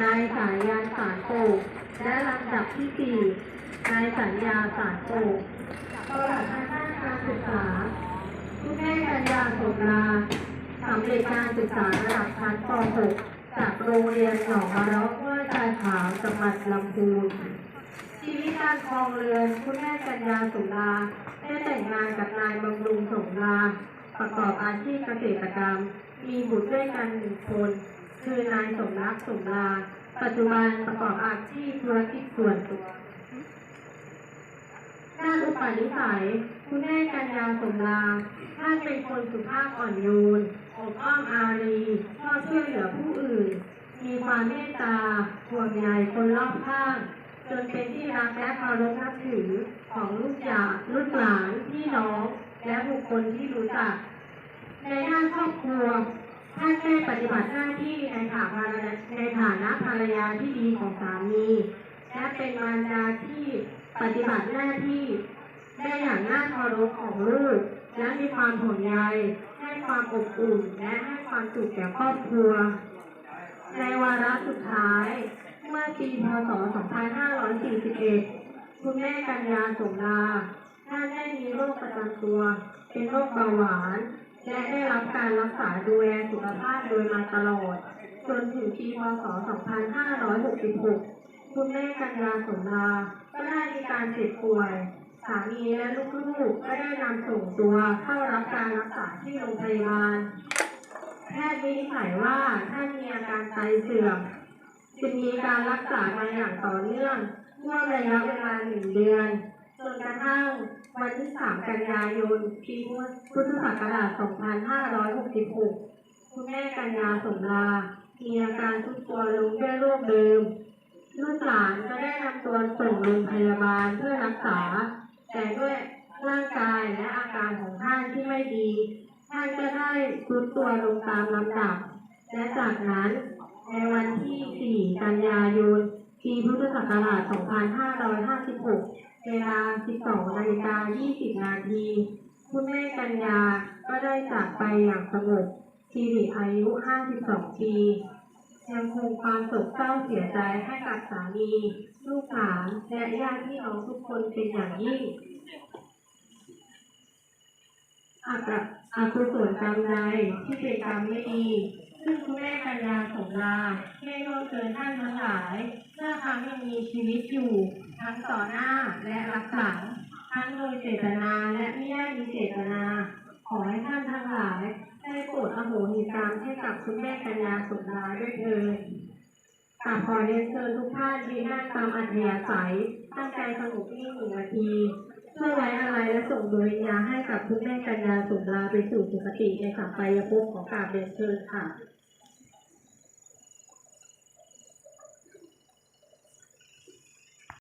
นายสายยานสารโปกและลำดับที่สี่นายสัญญาสารโปกประวัติทางด้านการศึกษาคุณแม่กัญญาสุราสำเร็จการศึกษาระดับชั้นป .6 จากโรงเรียนหนองมะระห้วยทรายขาวจังหวัดลำพูนชีวิตการครองเรือนคุณแม่กัญญาสุราได้แต่งงานกับนายบำรุงสงราประกอบอาชีพเกษตรกรรม มีบุตรด้วยกันหนึ่งคน คือนายสมรักสมราปัจจุบันประกอบอาชีพธุรกิจส่วนตัวด้านอุปนิสัย คุณแม่กัญญาสมราท่านเป็นคนสุภาพอ่อนโยนอบอ้อมอารีชอบช่วยเหลือผู้อื่น มีความเมตตาห่วงใยคนรอบข้าง จนเป็นที่รักและเคารพนับถือของลูกหลาลูกหลานพี่น้อง และบุคคลที่รู้จัก ในด้านครอบครัว ท่านได้ปฏิบัติหน้าที่ในฐานะในฐานะภรรยาที่ดีของสามีและเป็นมารดาที่ปฏิบัติหน้าที่ได้อย่างน่าเคารพของลูกและมีความห่วงใยให้ความอบอุ่นและให้ความสุขแก่ครอบครัว ในวาระสุดท้าย เมื่อปีพศ 2541 คุณแม่กัญญาสมราท่านได้มีโรคประจำตัว เป็นโรคเบาหวาน และได้รับการรักษาดูแลสุขภาพโดยมาตลอด จนถึงปีพศ 2566 คุณแม่กัญญาสมราก็ได้มีการเจ็บป่วย สามีและลูกๆก็ได้นำส่งตัวเข้ารับการรักษาที่โรงพยาบาล แพทย์วินิจฉัยว่าท่านมีอาการไตเสื่อมจึงมีการรักษามาอย่างต่อเนื่องช่วงระยะเวลาหนึ่งเดือน จนกระทั่งวันที่ กันยายนปีพุทธศักราช 2566 คุณแม่กัญญาสมรา มีอาการทุกตัวลงด้วยโรคเดิมลูกหลานก็ได้นำตัวส่งโรงพยาบาลเพื่อรักษา แต่ด้วยร่างกายและอาการของท่านที่ไม่ดี ท่านก็ได้ทุดตัวลงตามลำดับ และจากนั้นในวันที่ 4 กันยายน ปีพุทธศักราช 2556 เวลา 12นาฬิกา20 นาที คุณแม่กัญญา ก็ได้จากไปอย่างสงบชีวิอายุ 52 ปี ยังคงความโศกเศร้าเสียใจให้กับสามี ลูกหลานและญาติพี่น้องทุกคนเป็นอย่างยิ่งอาจจะอากุศลกรรมใดที่เป็นกรรมไม่ดี แม่กัญญาสมราได้ร่วมเกินท่านทั้งหลายเมื่อครั้งยังมีชีวิตอยู่ ทั้งต่อหน้าและรับหลัง ทั้งโดยเจตนาและไม่ได้มีเจตนา ขอให้ท่านทั้งหลาย ได้โปรดอโหสิกรรมให้กับคุณแม่กัญญาสมราด้วยเถิดกราบขอเรียนเชิญทุกท่านยืนนั่งตามอัธยาศัยตั้งใจสงบนิ่งหนึ่งนาทีเพื่อไว้อะไรและส่งดวงวิญญาณให้กับคุณแม่กัญญาสุนราไปสู่สุคติในสัมปายภพของกาบเรียนเชิญค่ะ